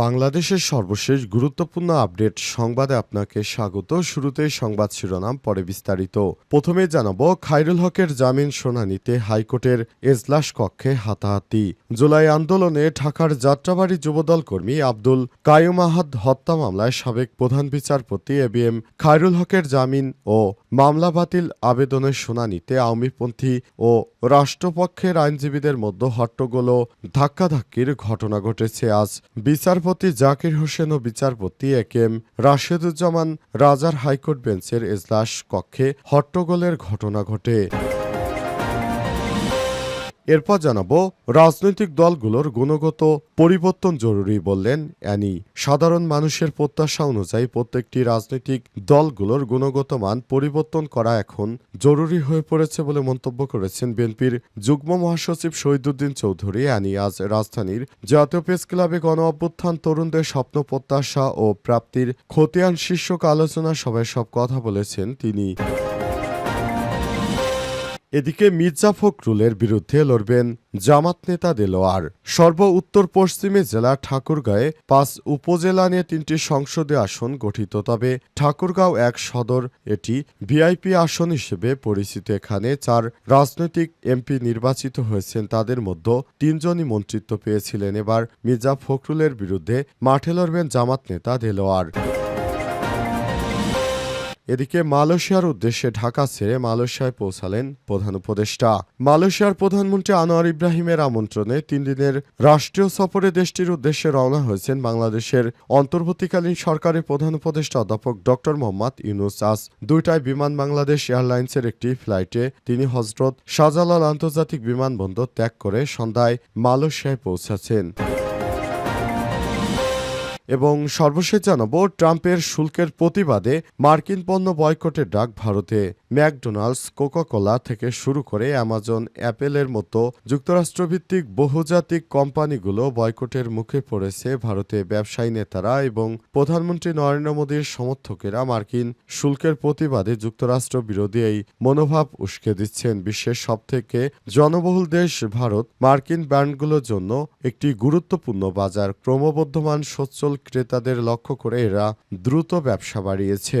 বাংলাদেশের সর্বশেষ গুরুত্বপূর্ণ আপডেট সংবাদে আপনাকে স্বাগত। শুরুতেই সংবাদ শিরোনাম, পরে বিস্তারিত। প্রথমে জানাব, খায়রুল হকের জামিন শুনানিতে হাইকোর্টের এজলাস কক্ষে হাতাহাতি। জুলাই আন্দোলনে ঢাকার যাত্রাবাড়ি যুবদল কর্মী আব্দুল কায়ুম আহাদ হত্যা মামলায় সাবেক প্রধান বিচারপতি এ বি এম খায়রুল হকের জামিন ও মামলা বাতিল আবেদনের শুনানিতে আওয়ামীপন্থী ও রাষ্ট্রপক্ষের আইনজীবীদের মধ্যে হট্টগোল ধাক্কাধাক্কির ঘটনা ঘটেছে। আজ বিচারপতি জাকির হোসেন ও বিচারপতি এ কে এম রাশেদুজ্জামান রাজার হাইকোর্ট বেঞ্চের এজলাস কক্ষে হট্টগোলের ঘটনা ঘটে। এরপর জানাব, রাজনৈতিক দলগুলোর গুণগত পরিবর্তন জরুরি বললেন অ্যানি। সাধারণ মানুষের প্রত্যাশা অনুযায়ী প্রত্যেকটি রাজনৈতিক দলগুলোর গুণগত মান পরিবর্তন করা এখন জরুরি হয়ে পড়েছে বলে মন্তব্য করেছেন বিএনপির যুগ্ম মহাসচিব শহীদুদ্দিন চৌধুরী। অ্যানি আজ রাজধানীর জাতীয় প্রেস ক্লাবে গণ অভ্যুত্থান, তরুণদের স্বপ্ন প্রত্যাশা ও প্রাপ্তির খতিয়ান শীর্ষক আলোচনা সভায় সব কথা বলেছেন তিনি। এদিকে মির্জা ফখরুলের বিরুদ্ধে লড়বেন জামাত নেতা দেলোয়ার। সর্ব উত্তর পশ্চিমে জেলা ঠাকুরগাঁয়ে পাঁচ উপজেলা নিয়ে তিনটি সংসদীয় আসন গঠিত, তবে ঠাকুরগাঁও এক সদর, এটি ভিআইপি আসন হিসেবে পরিচিত। এখানে চার রাজনৈতিক এমপি নির্বাচিত হয়েছেন, তাদের মধ্যে তিনজনই মন্ত্রিত্ব পেয়েছিলেন। এবার মির্জা ফখরুলের বিরুদ্ধে মাঠে লড়বেন জামাত নেতা দেলোয়ার। এদিকে মালয়েশিয়ার উদ্দেশ্যে ঢাকা ছেড়ে মালয়েশিয়ায় পৌঁছালেন প্রধান উপদেষ্টা। মালয়েশিয়ার প্রধানমন্ত্রী আনোয়ার ইব্রাহিমের আমন্ত্রণে তিন দিনের রাষ্ট্রীয় সফরে দেশটির উদ্দেশ্যে রওনা হয়েছেন বাংলাদেশের অন্তর্বর্তীকালীন সরকারের প্রধান উপদেষ্টা অধ্যাপক ডক্টর মোহাম্মদ ইউনুস। আজ দুইটায় বিমান বাংলাদেশ এয়ারলাইন্সের একটি ফ্লাইটে তিনি হজরত শাহজালাল আন্তর্জাতিক বিমানবন্দর ত্যাগ করে সন্ধ্যায় মালয়েশিয়ায় পৌঁছেছেন। এবং সর্বশেষ জানাব, ট্রাম্পের শুল্কের প্রতিবাদে মার্কিন পণ্য বয়কটের ডাক ভারতে। ম্যাকডোনাল্ডস, কোকাকোলা থেকে শুরু করে অ্যামাজন, অ্যাপেলের মতো যুক্তরাষ্ট্রভিত্তিক বহুজাতিক কোম্পানিগুলো বয়কটের মুখে পড়েছে ভারতে ব্যবসায়ী নেতারা এবং প্রধানমন্ত্রী নরেন্দ্র মোদীর সমর্থকেরা মার্কিন শুল্কের প্রতিবাদে যুক্তরাষ্ট্র বিরোধী এই মনোভাব উস্কে দিচ্ছেন। বিশ্বের সবথেকে জনবহুল দেশ ভারত, মার্কিন ব্র্যান্ডগুলোর জন্য একটি গুরুত্বপূর্ণ বাজার। ক্রমবর্ধমান সচ্ছল ক্রেতাদের লক্ষ্য করে এরা দ্রুত ব্যবসা বাড়িয়েছে।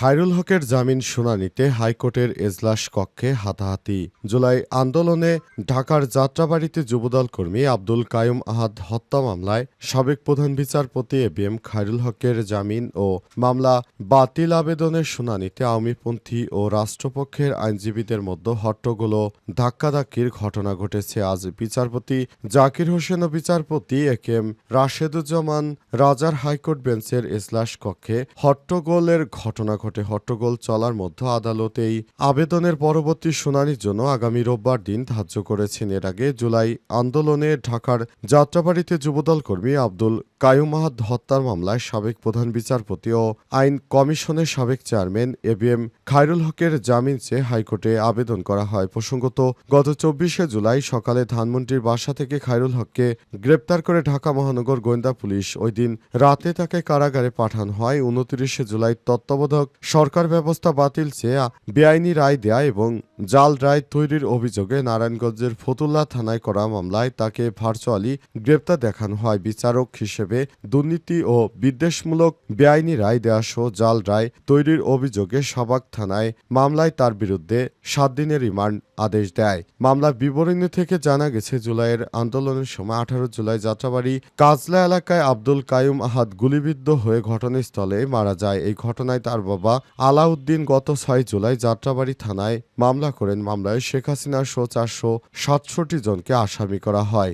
খায়রুল হকের জামিন শুনানিতে হাইকোর্টের এজলাস কক্ষে হাতাহাতি। জুলাই আন্দোলনে ঢাকার যাত্রাবাড়িতে যুবদল কর্মী আব্দুল কায়ুম আহাদ হত্যা মামলায় সাবেক প্রধান বিচারপতি এ বি এম খায়রুল হকের জামিন ও মামলা বাতিল আবেদনের শুনানিতে আওয়ামীপন্থী ও রাষ্ট্রপক্ষের আইনজীবীদের মধ্যে হট্টগোল ধাক্কাধাক্কির ঘটনা ঘটেছে। আজ বিচারপতি জাকির হোসেন ও বিচারপতি এ কে এম রাশেদুজ্জামান রাজার হাইকোর্ট বেঞ্চের এজলাস কক্ষে হট্টগোলের ঘটনা ঘটে হট্টগোল চলার মধ্য আদালতেই আবেদনের পরবর্তী শুনানির জন্য আগামী রোববার দিন ধার্য করেছেন। এর আগে জুলাই আন্দোলনে ঢাকার যাত্রাবাড়িতে যুবদল কর্মী আব্দুল কায়ুম আহাদ হত্যার মামলায় সাবেক প্রধান বিচারপতি ও আইন কমিশনের সাবেক chairman A B M Khairul হকের জামিন চেয়ে হাইকোর্টে আবেদন করা হয়। প্রসঙ্গত, গত চব্বিশে জুলাই সকালে ধানমন্ত্রীর বাসা থেকে খায়রুল হককে গ্রেপ্তার করে ঢাকা মহানগর গোয়েন্দা পুলিশ ওই দিন রাতে তাকে কারাগারে পাঠানো হয়। উনত্রিশে জুলাই তত্ত্বাবধায়ক সরকার ব্যবস্থা বাতিল চেয়ে বেআইনি রায় দেয়া এবং জাল রায় তৈরির অভিযোগে নারায়ণগঞ্জের ফতুল্লা থানায় করা মামলায় তাকে ভার্চুয়ালি গ্রেপ্তার দেখানো হয়। বিচারক হিসেবে দুর্নীতি ও বিদ্বেষমূলক বেআইনি রায় দেওয়া সহ জাল রায় তৈরির অভিযোগে সবাক থানায় মামলায় তার বিরুদ্ধে সাত দিনের রিমান্ড আদেশ দেয়। মামলার বিবরণী থেকে জানা গেছে, জুলাইয়ের আন্দোলনের সময় আঠারো জুলাই যাত্রাবাড়ি কাজলা এলাকায় আব্দুল কায়ুম আহাদ গুলিবিদ্ধ হয়ে ঘটনাস্থলে মারা যায়। এই ঘটনায় তার বাবা আলাউদ্দিন গত ছয় জুলাই যাত্রাবাড়ি থানায় মামলা করেন। মামলায় শেখ হাসিনা সহ চারশো সাতষট্টি জনকে আসামি করা হয়।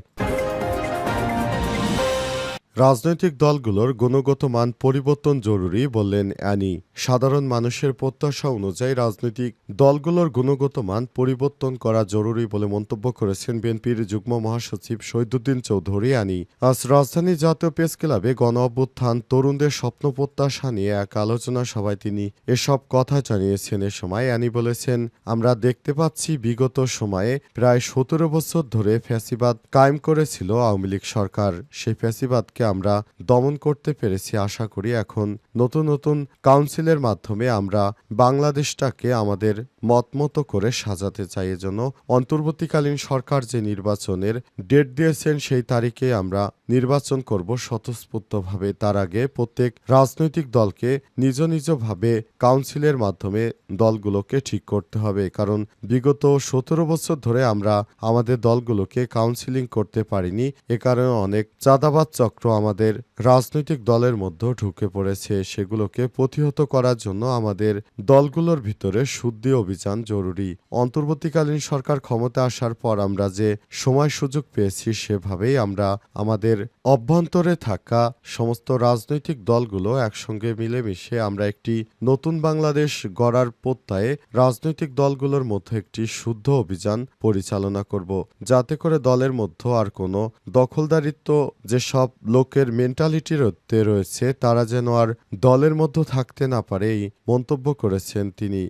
রাজনৈতিক দলগুলোর গুণগত মান পরিবর্তন জরুরি বললেন অ্যানি। সাধারণ মানুষের প্রত্যাশা অনুযায়ী রাজনৈতিক দলগুলোর গুণগত মান পরিবর্তন করা জরুরি বলে মন্তব্য করেছেন বিএনপির যুগ্ম মহাসচিব শহীদুদ্দিন চৌধুরী আনি আজ রাজধানী জাতীয় প্রেস ক্লাবে গণ অভ্যুত্থান, তরুণদের স্বপ্ন প্রত্যাশা নিয়ে এক আলোচনা সভায় তিনি এসব কথা জানিয়েছেন। এ সময় অ্যানি বলেছেন, আমরা দেখতে পাচ্ছি বিগত সময়ে প্রায় সতেরো বছর ধরে ফ্যাসিবাদ কায়েম করেছিল আওয়ামী লীগ সরকার। সেই ফ্যাসিবাদকে আমরা দমন করতে পেরেছি আশা করি এখন নতুন নতুন কাউন্সিলের মাধ্যমে আমরা বাংলাদেশটাকে আমাদের মতমতো করে সাজাতে চাই। এজন্য অন্তর্বর্তীকালীন সরকার যে নির্বাচনের ডেট দিয়েছেন, সেই তারিখে আমরা নির্বাচন করব স্বতঃস্ফূর্তভাবে। তার আগে প্রত্যেক রাজনৈতিক দলকে নিজ নিজভাবে কাউন্সিলের মাধ্যমে দলগুলোকে ঠিক করতে হবে। কারণ বিগত সতেরো বছর ধরে আমরা আমাদের দলগুলোকে কাউন্সিলিং করতে পারিনি। এ কারণে অনেক চাঁদাবাদ চক্র আমাদের রাজনৈতিক দলের মধ্যে ঢুকে পড়েছে সেগুলোকে প্রতিহত করার জন্য আমাদের দলগুলোর ভিতরে শুদ্ধি অভিযান জরুরি। অন্তর্বর্তীকালীন সরকার ক্ষমতা আসার পর আমরা যে সময় সুযোগ পেয়েছি সেভাবেই আমরা আমাদের অভ্যন্তরে থাকা সমস্ত রাজনৈতিক দলগুলো একসঙ্গে মিলেমিশে আমরা একটি নতুন বাংলাদেশ গড়ার প্রত্যয়ে রাজনৈতিক দলগুলোর মধ্যে একটি শুদ্ধ অভিযান পরিচালনা করব। যাতে করে দলের মধ্যে আর কোনো দখলদারিত্ব যেসব লোকের মেন্টালিটিতে রয়েছে, তারা যেন আর দলের মধ্যে থাকতে না পারে, এই মন্তব্য করেছেন তিনি।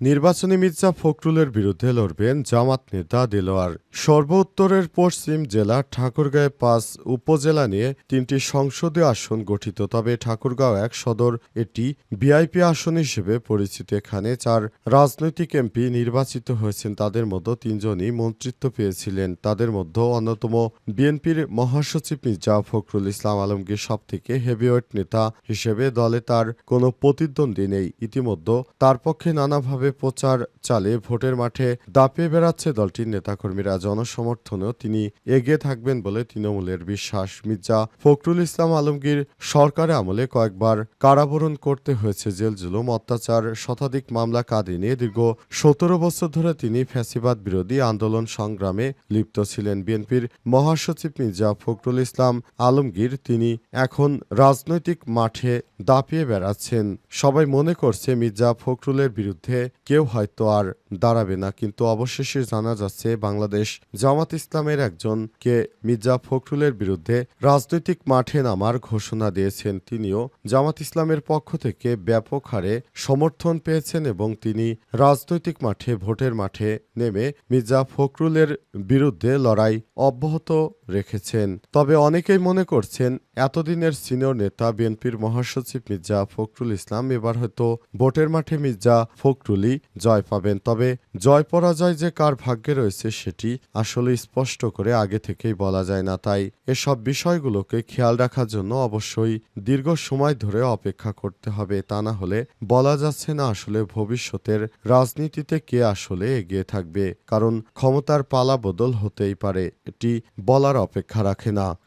নির্বাচনী মির্জা ফখরুলের বিরুদ্ধে লড়বেন জামাত নেতা দেলোয়ার। সর্বোত্তরের পশ্চিম জেলা ঠাকুরগাঁয়ে পাঁচ উপজেলা নিয়ে তিনটি সংসদীয় আসন গঠিত, তবে ঠাকুরগাঁও এক সদর এটি ভিআইপি আসন হিসেবে পরিচিত। এখানে চার রাজনৈতিক এমপি নির্বাচিত হয়েছেন, তাদের মধ্যে তিনজনই মন্ত্রিত্ব পেয়েছিলেন। তাদের মধ্যে অন্যতম বিএনপির মহাসচিব মির্জা ফখরুল ইসলাম আলমগীর সব থেকে হেভিওয়েট নেতা হিসেবে দলে তার কোনো প্রতিদ্বন্দ্বী নেই। ইতিমধ্যে তার পক্ষে নানাভাবে প্রচার চালে ভোটের মাঠে দাপিয়ে বেড়াচ্ছে দলটির নেতাকর্মীরা। জনসমর্থনেও তিনি এগিয়ে থাকবেন বলে তৃণমূলের বিশ্বাস। মির্জা ফখরুল ইসলাম আলমগীর সরকারে আমলে কয়েকবার কারাবরণ করতে হয়েছে জেল জুলুম, অত্যাচার, শতাধিক মামলা কাঁদে নিয়ে দীর্ঘ সতেরো বছর ধরে তিনি ফ্যাসিবাদ বিরোধী আন্দোলন সংগ্রামে লিপ্ত ছিলেন। বিএনপির মহাসচিব মির্জা ফখরুল ইসলাম আলমগীর তিনি এখন রাজনৈতিক মাঠে দাপিয়ে বেড়াচ্ছেন। সবাই মনে করছে মির্জা ফখরুলের বিরুদ্ধে কেউ হয়তো আর দাঁড়াবে না, কিন্তু অবশেষে জানা যাচ্ছে বাংলাদেশ জামাত ইসলামের একজনকে মির্জা ফখরুলের বিরুদ্ধে রাজনৈতিক মাঠে নামার ঘোষণা দিয়েছেন। তিনিও জামাত ইসলামের পক্ষ থেকে ব্যাপক হারে সমর্থন পেয়েছেন এবং তিনি রাজনৈতিক মাঠে, ভোটের মাঠে নেমে মির্জা ফখরুলের বিরুদ্ধে লড়াই অব্যাহত রেখেছেন। তবে অনেকেই মনে করছেন, এতদিনের সিনিয়র নেতা বিএনপির মহাসচিব মির্জা ফখরুল ইসলাম এবার হয়তো ভোটের মাঠে মির্জা ফখরুলই জয় পাবেন। তবে জয় পরাজয় যে কার ভাগ্যে রয়েছে সেটি আসলে স্পষ্ট করে আগে থেকেই বলা যায় না। তাই এসব বিষয়গুলোকে খেয়াল রাখার জন্য অবশ্যই দীর্ঘ সময় ধরে অপেক্ষা করতে হবে। তা না হলে বলা যাচ্ছে না আসলে ভবিষ্যতের রাজনীতিতে কে আসলে এগিয়ে থাকবে। কারণ ক্ষমতার পালা বদল হতেই পারে। এটি বলার অপেক্ষা রাখে না।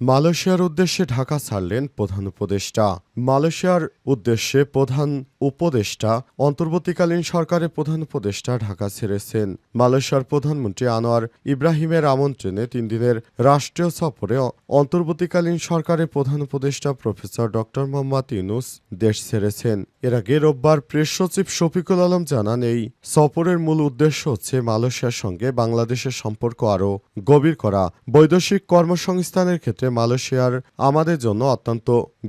মালয়েশিয়ার উদ্দেশ্যে ঢাকা ছাড়লেন প্রধান উপদেষ্টা। মালয়েশিয়ার উদ্দেশ্যে প্রধান উপদেষ্টা অন্তর্বর্তীকালীন সরকারের প্রধান উপদেষ্টা ঢাকা ছেড়েছেন। মালয়েশিয়ার প্রধানমন্ত্রী আনোয়ার ইব্রাহিমের আমন্ত্রণে তিন দিনের রাষ্ট্রীয় সফরে অন্তর্বর্তীকালীন সরকারের প্রধান উপদেষ্টা প্রফেসর ডক্টর মোহাম্মদ ইউনুস দেশ ছেড়েছেন। এর আগে রোববার প্রেস সচিব শফিকুল আলম জানান, এই সফরের মূল উদ্দেশ্য হচ্ছে মালয়েশিয়ার সঙ্গে বাংলাদেশের সম্পর্ক আরও গভীর করা। বৈদেশিক কর্মসংস্থানের ক্ষেত্রে মালয়েশিয়ার আমাদের জন্য অত্যন্ত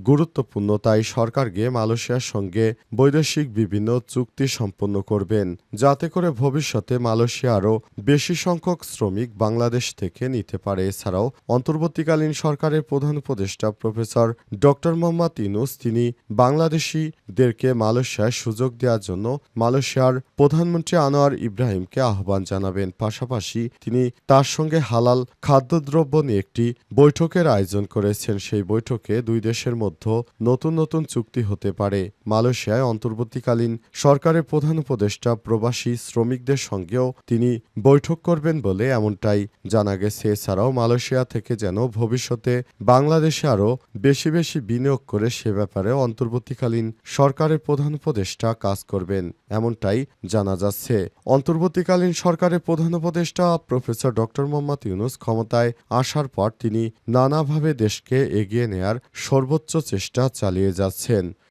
গুরুত্বপূর্ণ, তাই সরকার গিয়ে মালয়েশিয়ার সঙ্গে বৈদেশিক বিভিন্ন চুক্তি সম্পন্ন করবেন, যাতে করে ভবিষ্যতে মালয়েশিয়া আরও বেশি সংখ্যক শ্রমিক বাংলাদেশ থেকে নিতে পারে। এছাড়াও অন্তর্বর্তীকালীন সরকারের প্রধান উপদেষ্টা প্রফেসর ডক্টর মোহাম্মদ ইনুস তিনি বাংলাদেশিদেরকে মালয়েশিয়ায় সুযোগ দেওয়ার জন্য মালয়েশিয়ার প্রধানমন্ত্রী আনোয়ার ইব্রাহিমকে আহ্বান জানাবেন। পাশাপাশি তিনি তার সঙ্গে হালাল খাদ্যদ্রব্য নিয়ে একটি বৈঠকের আয়োজন করেছেন সেই বৈঠকে দুই দেশের মধ্যে নতুন নতুন চুক্তি হতে পারে। মালয়েশিয়ায় অন্তর্বর্তীকালীন সরকারের প্রধান উপদেষ্টা প্রবাসী শ্রমিকদের সঙ্গেও তিনি বৈঠক করবেন বলে এমনটাই জানা গেছে। এছাড়াও মালয়েশিয়া থেকে যেন ভবিষ্যতে বাংলাদেশে আরও বেশি বেশি বিনিয়োগ করে সে ব্যাপারে অন্তর্বর্তীকালীন সরকারের প্রধান উপদেষ্টা কাজ করবেন এমনটাই জানা যাচ্ছে। অন্তর্বর্তীকালীন সরকারের প্রধান উপদেষ্টা প্রফেসর ডক্টর মোহাম্মদ ইউনুস ক্ষমতায় আসার পর তিনি নানাভাবে দেশকে এগিয়ে নেয়ার সর্বোচ্চ চেষ্টা চালিয়ে যাচ্ছেন।